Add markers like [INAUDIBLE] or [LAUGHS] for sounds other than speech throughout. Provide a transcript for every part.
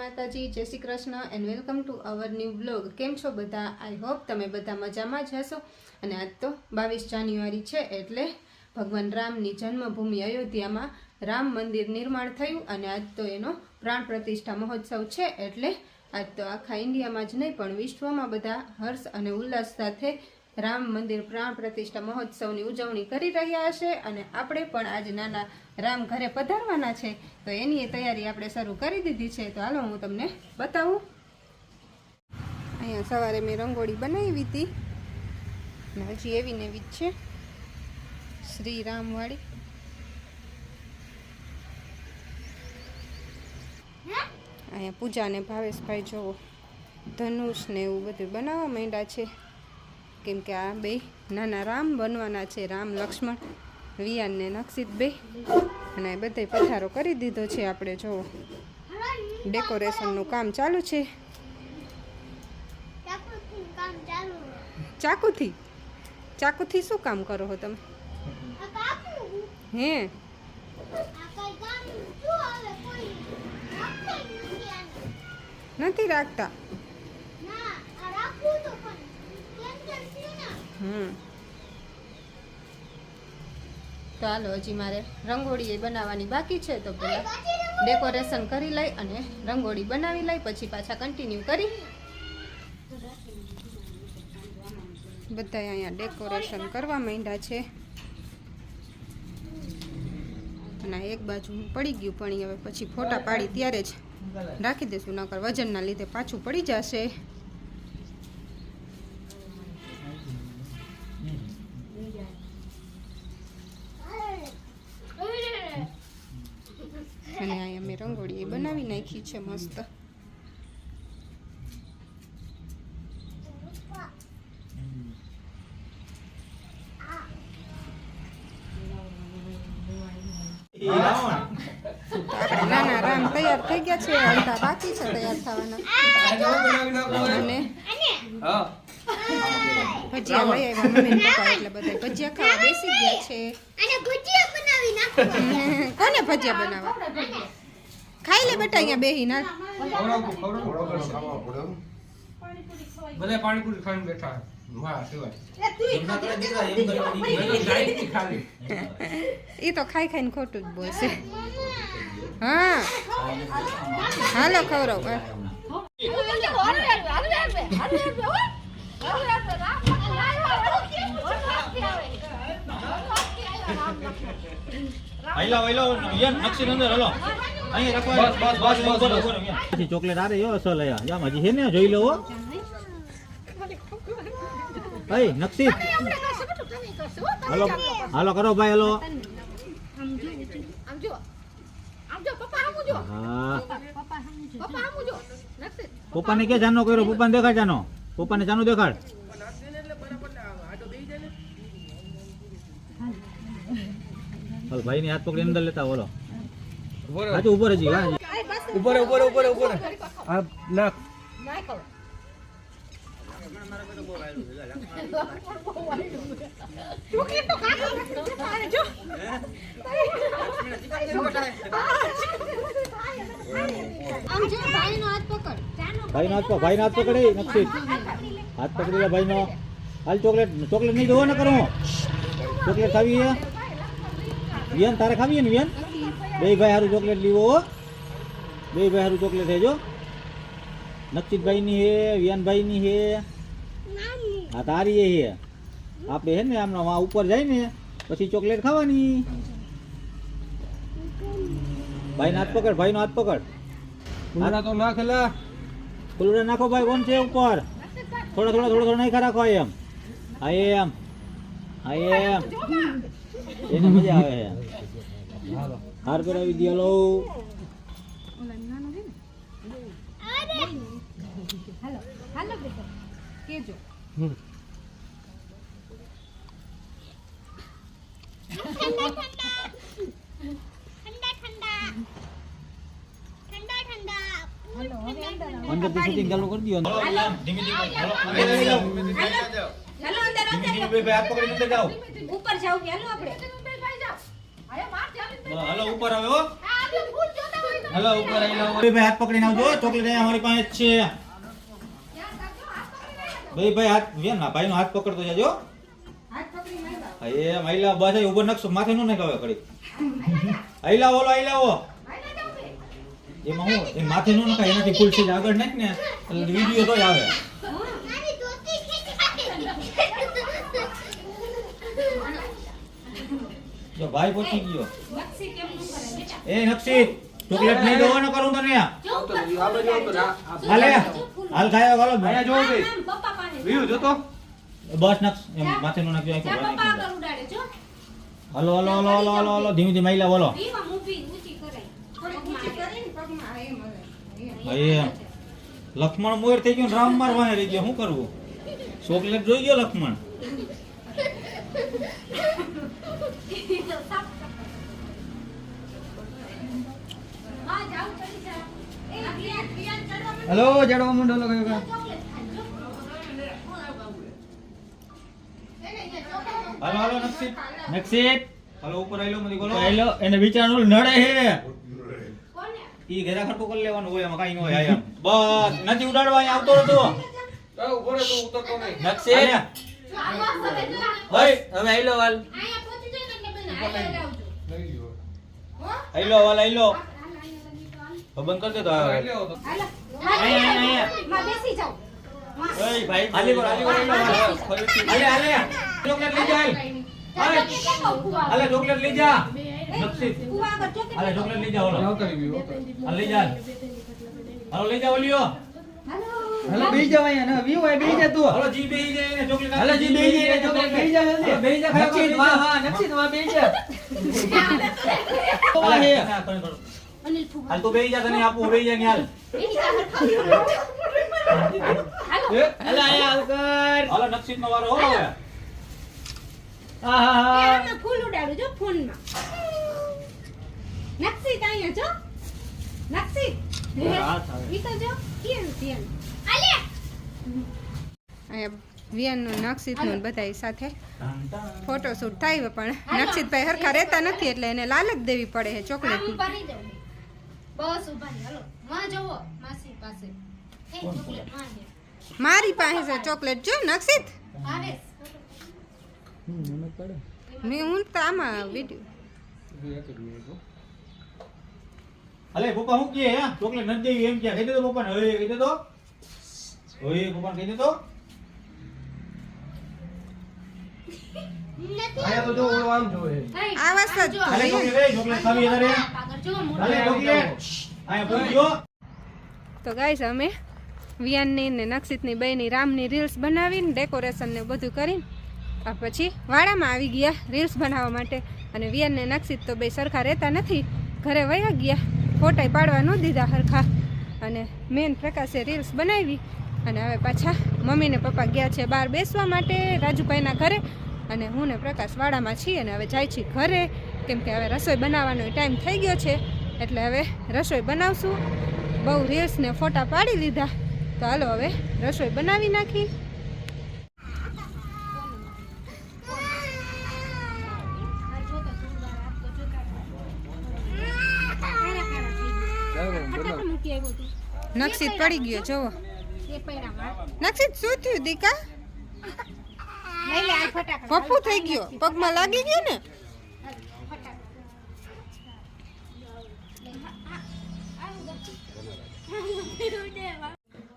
માતાજી, જય Shri Krishna and welcome to our new blog કેમ છો બધા? આઈ હોપ તમે બધા મજામાં જ હશો. અને આજ તો બાવીસ જાન્યુઆરી છે એટલે ભગવાન રામની જન્મભૂમિ અયોધ્યામાં રામ મંદિર નિર્માણ થયું અને આજ તો એનો પ્રાણ પ્રતિષ્ઠા મહોત્સવ છે એટલે આજ તો આખા ઇન્ડિયામાં જ નહીં, પણ વિશ્વમાં બધા હર્ષ અને ઉલ્લાસ સાથે રામ મંદિર પ્રાણ પ્રતિષ્ઠા મહોત્સવની ઉજવણી કરી રહ્યા હશે અને આપણે પણ આજ નાના રામ ઘરે પધારવાના છે. તો એની તૈયારી આપણે શરૂ કરી દીધી છે. તો હાલો હું તમને બતાવું. અહીંયા સવારે મેં રંગોળી બનાવી હતી. હજી એવી ને એવી છે. શ્રી રામવાળી અહીંયા પૂજાને ભાવેશભાઈ જોવો ધનુષ ને એવું બધું બનાવવા માંડ્યા છે. કેમ કે આ બે નાના રામ બનવાના છે. રામ, લક્ષ્મણ, વિયાન ને નક્ષિત બે. અને બધે પથારો કરી દીધો છે આપણે જો. ડેકોરેશનનું કામ ચાલુ છે. ચાકુથી ચાકુથી? શું કામ કરો છો તમે? હે? નથી રાખતા? હમ. તો હાલો, હજી મારે રંગોળી બનાવવાની બાકી છે, તો પેલા ડેકોરેશન કરી લઈ અને રંગોળી બનાવી લઈ, પછી પાછા કન્ટિન્યુ કરી. બધા અહીંયા ડેકોરેશન કરવા માંડ્યા છે. અને એક બાજુ પડી ગયું, પણ હવે પછી ફોટા પાડી ત્યારે જ રાખી દઈશું, નકર વજનના લીધે પાછું પડી જશે. નાખી છે મસ્ત નાના રામ તૈયાર થઈ ગયા છે. અડધા બાકી છે તૈયાર થવાના. અને ભજીયા લઈ આવ્યા મમ્મી પપ્પા એટલે બધા ભજીયા ખાવા બેસી ગયા છે. અને ભજીયા બનાવી નાખો કોને ભજીયા બનાવવા? ખાઈ લે બેટા અહીંયા બેહી ના. બધા પાણીપુરી ખાઈને બેઠા એ તો ખાઈ ખાઈને ખોટું જ બોલશે. હા. હાલો ખવડાવ હાલો હાલો નક્ષી અંદર હાલો. અહીંયા બસ, બસ, બસ, બસ. પછી ચોકલેટ આરે યો અસલ આયા આમાં હજી હે ને જોઈ લો હો અય નક્ષી હાલો હાલો કરો ભાઈ હાલો. હા. પપ્પાને કે જાનો કર્યો? પપ્પાને દેખાડ જાનો પપ્પાને જાનો દેખાડ. હાલ ભાઈ ની હાથ પકડી અંદર લેતા બોલો હાચું ઉપર હજી હા. ઉપર ઉપર ઉપર ઉપર નાખ જો ભાઈનો હાથ પકડ. ભાઈ નો હાથ પકડ ભાઈ નો હાથ પકડી નક્ષી હાથ પકડી ભાઈ નો હાલ ચોકલેટ ચોકલેટ નહીં જોવો ને કરું. ચોકલેટ ખાવી હે વિયન તારે ખાવી ને વિયન બે ભાઈ હારું ચોકલેટ લીવો હો. બે ભાઈ હારું ચોકલેટ હેજો નક્ષિતભાઈ ની હે વિયાનભાઈ ની હે હા તારી એ હે આપણે હે ને આમના વા ઉપર જાય ને પછી ચોકલેટ ખાવાની. ભાઈ હાથ પકડ ભાઈ નો હાથ પકડ. મારા તો નાખેલા ફૂલડા નાખો ભાઈ કોણ છે ઉપર. થોડા થોડા થોડા થોડા નાખા રાખો એમ. હા એમ. હા એમ. એને મજા આવે છે. હાર પહેરાવી દે લો. હાલો બેટા કેજો ઠંડા ઠંડા ઠંડા ઠંડા હાલો હવે અંદર આવો. અંદરથી ચાલુ કરી દો ધીમે ધીમે હાલો અંદર અંદર હાથ પકડીને અંદર જાઓ. ઉપર જાવ કે હાલો આપણે. હાલો, ઉપર આવ્યો હો. ઉપર ભાઈ હાથ પકડીને આવજો ચોકલેટ અહીંયા અમારી પાસે છે. ભાઈ ભાઈ, હાથ વેન ના, ભાઈનો હાથ પકડતો જાજો. એ મહિલા બસ ઊભો નકશો માથે નો નાખાવે કડી આઈલા ઓલો આઈલા ઓ. એમાં હું, એ માથે નું નખાય, એનાથી ફૂલ છે આગળ નાખ ને વીડિયો તો આવે. જો, ભાઈ પહોંચી ગયો. એ નક્ષી ચોકલેટ નહીં દો ન કરું તને હાલે હાલ ખાયો હાલો. અહીંયા જોવો ભાઈ. વ્યૂ જોતો. બસ નક્ષ એમ માથે નો નાખજો આખો hello hello hello hello hello હાલો હાલો હાલો હાલો. ધીમે ધીમે આઈલા બોલો. લક્ષ્મણ મોર થઈ ગયો રામ રામ મારવાને રહી ગયો. શું કરવું? ચોકલેટ જોઈ ગયો લક્ષ્મણ? [LAUGHS] હેલો જડવા મુંડો લગાવ્યો કા? હાલો હાલો નક્ષિત નક્ષિત હાલો ઉપર આયલો મધી બોલો. આયલો. એને બિચારાનું નડે હે. ઈ ઘેરા ખટકો કરી લેવાનું હોય એમાં કાઈ ન હોય આયા. બસ નથી ઉડાડવા અહીં આવતો હતો. એ ઊભો રહે, તું ઉતરતો નહીં. નક્ષિત હોય હવે આયલો વાલ. આયા પહોંચી જાય ને એટલે બેન આયલો વાલ હવે બંધ કરી દે તો આવે બેસી જાઓ. ઓય ભાઈ આલી બોલ આલી બોલ. હાલે હાલે. ચોકલેટ લઈ જા હાલે. ચોકલેટ લઈ જા. નક્ષિત હાલે ચોકલેટ લઈ જા ઓલો. રહ્યો, આવતો રહ્યો. લઈ જા. હાલો લઈ જા ઓલિયો હાલો. બેહી જાવ અહીંયા. ને વ્યૂ હોય બેહી જા તું. હાલો જી બેહી જાય ને ચોકલેટ હાલો જી બેહી જાય ને ચોકલેટ બેહી જા જલ્દી બેહી જા, ખાવા, નક્ષિત જા. વાહ વાહ નક્ષિત વાહ બેહી જા. હાલે, હા, કરો, કરો. અનિલ ફુવા. હાલ તું બેહી જા તને આપું બેહી જા હાલ સાથે એ, હાલો. અહીંયા હાલ કર. હાલો નક્ષિત નો વારો હો હવે. હા હા. હા ફૂલ ઉડાડું જો ફોનમાં. નક્ષિત અહીંયા જો. નક્ષિત ઈ તો જો કેમ કેમ આલ્યા. અહીંયા વિયાનનું નક્ષિતનું બધા સાથે ફોટોશૂટ થાય પણ નક્ષિતભાઈ હરખા રહેતા નથી એટલે એને લાલચ દેવી પડે છે ચોકલેટ. બસ નહીં. હાલો. માં જવો. માસી પાસે. ચોકલેટમાં. મારી પાસે છે ચોકલેટ જો નક્ષિત આવે. મેં હું તો આમાં વીડિયો. અલે પપ્પા હું કહે હે ચોકલેટ નથી દેવી એમ ક્યાં કહી દે તો પપ્પાને હવે કહી દે તો ઓય પપ્પા કહી દે તો અહીંયા તો જો ઓલો આમ જોવે. થઈ. આ વાત જ જો. તો. હાલે રે ચોકલેટ ખાવી અરે અરે કોકી રે આયા બોલ્યો તો ગાઈસ અમે વિયાનની ને નક્ષિતની બેની રામની રીલ્સ બનાવીને ડેકોરેશન ને બધું કરીને આ પછી વાડામાં આવી ગયા રીલ્સ બનાવવા માટે અને વિયાનને નક્ષિત તો બે સરખા રહેતા નથી ઘરે વયા ગયા ફોટા પાડવા ન દીધા સરખા અને મેન પ્રકાશે રીલ્સ બનાવી અને હવે પાછા મમ્મી ને પપ્પા ગયા છે બહાર બેસવા માટે રાજુભાઈના ઘરે અને હું ને પ્રકાશ વાડામાં છીએ અને હવે જાય છીએ ઘરે. કેમ કે હવે રસોઈ બનાવવાનો ટાઈમ થઈ ગયો છે એટલે હવે રસોઈ બનાવશું. બહુ રીલ્સને ફોટા પાડી લીધા તો હાલો હવે રસોઈ બનાવી નાખી. નક્ષિત પડી ગયો જોવો નક્ષિત શું થયું દીકા. પપ્પુ થઈ ગયો. પગમાં લાગી ગયો ને?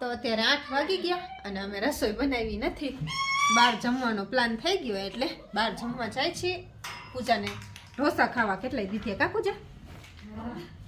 તો અત્યારે આઠ વાગી ગયા અને અમે રસોઈ બનાવી નથી. બહાર જમવાનો પ્લાન થઈ ગયો એટલે બહાર જમવા જાય છીએ પૂજાને ઢોસા ખાવા કેટલાય દીધી કા પૂજા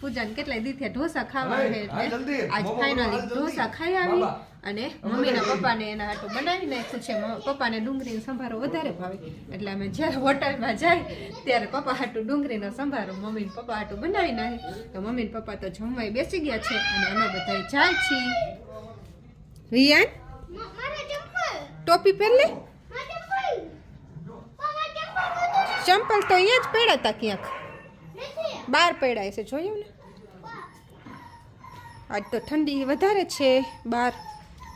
પૂજાને કેટલાય દીધી ઢોસા ખાવા આવે એટલે આજ ફાઇનલી. ઢોસા ખાઈ આવી અને મમ્મીના પપ્પાને એના હાટું બનાવી નાખ્યું છે પપ્પાને ડુંગળીનો સંભારો વધારે ભાવે એટલે અમે જ્યારે હોટલમાં જાય ત્યારે પપ્પા હાટું ડુંગળીનો સંભારો મમ્મીને પપ્પા હાટું બનાવી નાખે તો મમ્મી પપ્પા તો જમવાય બેસી ગયા છે અને અમે બધા જાય છીએ રિયાન. ટોપી પહેરલે ચંપલ. તો અહીંયા જ પહેર્યા હતા ક્યાંક. બહાર પડ્યા છે જોયું ને આજ તો ઠંડી વધારે છે બહાર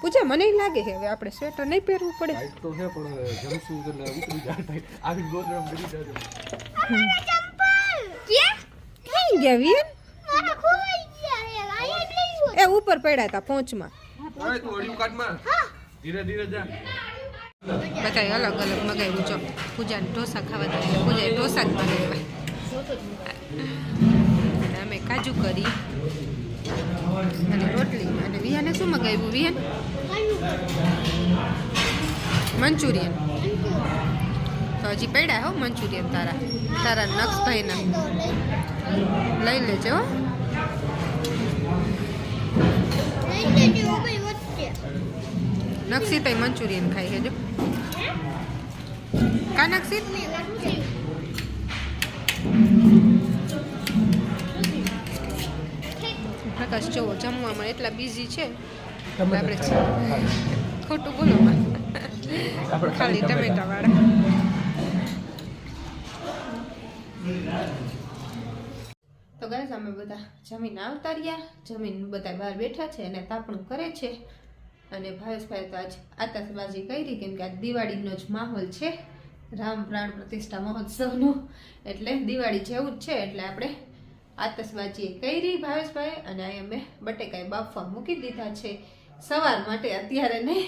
પૂજા મને લાગે છે હવે આપણે સ્વેટર નહીં પહેરવું પડે લાઈટ તો છે પણ જમશું એટલે ઉતરી જાય થાય. આવી ગોદડમ કરી જાજો. ચંપલ. ક્યાં? ક્યાં ગયા વીર મારા ખોવાઈ એ ઉપર પડ્યા હતા પોંચમાં અરે તું અડિયું કાઢમાં ધીરે ધીરે જા બધાએ અલગ અલગ મગાવ્યું જો પૂજાને ઢોસા ખાવા પૂજાએ ઢોસા જ મગાવ્યા અમે કાજુ કરી અને રોટલી. અને વિહાને શું મગાવ્યું? વિહાન? મંચુરિયન. તો હજી પડ્યા હો મંચુરિયન તારા. તારા નક્ષભાઈના લઈ લેજો હો. નક્ષિત મંચુરિયન ખાઈ છે કા નક્ષિત પ્રકાશ જોવો જમવામાં એટલા બિઝી છે. આપણે ખોટું બોલો ખાલી ટમેટા વાળા. તો ગાઈસ અમે બધા જમીન આવતા રહ્યા. જમીન બધા બહાર બેઠા છે અને તાપણું કરે છે. અને ભાવેશભાઈ તો આજ આતશબાજી કરી કેમ કે આ દિવાળીનો જ માહોલ છે. રામ પ્રાણ પ્રતિષ્ઠા મહોત્સવનો. એટલે દિવાળી જેવું જ છે એટલે આપણે આતશબાજી કરી ભાવેશભાઈ અને અહીં અમે બટેકાઈ બાફવા મૂકી દીધા છે. સવાર માટે અત્યારે નહીં.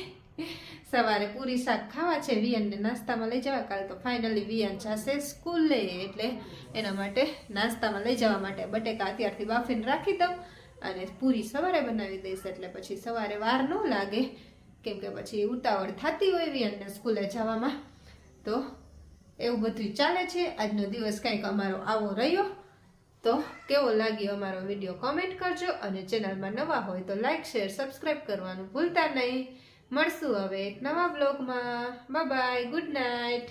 સવારે પૂરી શાક ખાવા છે. વિયનને નાસ્તામાં લઈ જવા. કાલે તો ફાઇનલી વિયન જશે સ્કૂલે. એટલે એના માટે નાસ્તામાં લઈ જવા માટે બટેકા અત્યારથી બાફીને રાખી દઉં અને પૂરી સવારે બનાવી દઈશ. એટલે પછી સવારે વાર ન લાગે. કેમ કે પછી ઉતાવળ થતી હોય વિયનને સ્કૂલે જવામાં. તો એવું બધું ચાલે છે. આજનો દિવસ કંઈક અમારો આવો રહ્યો. તો કેવો લાગ્યો અમારો વીડિયો કોમેન્ટ કરજો અને ચેનલમાં નવા હોય તો લાઇક શેર સબસ્ક્રાઈબ કરવાનું ભૂલતા નહીં. મળશું હવે એક નવા બ્લોગમાં બાય ગુડ નાઇટ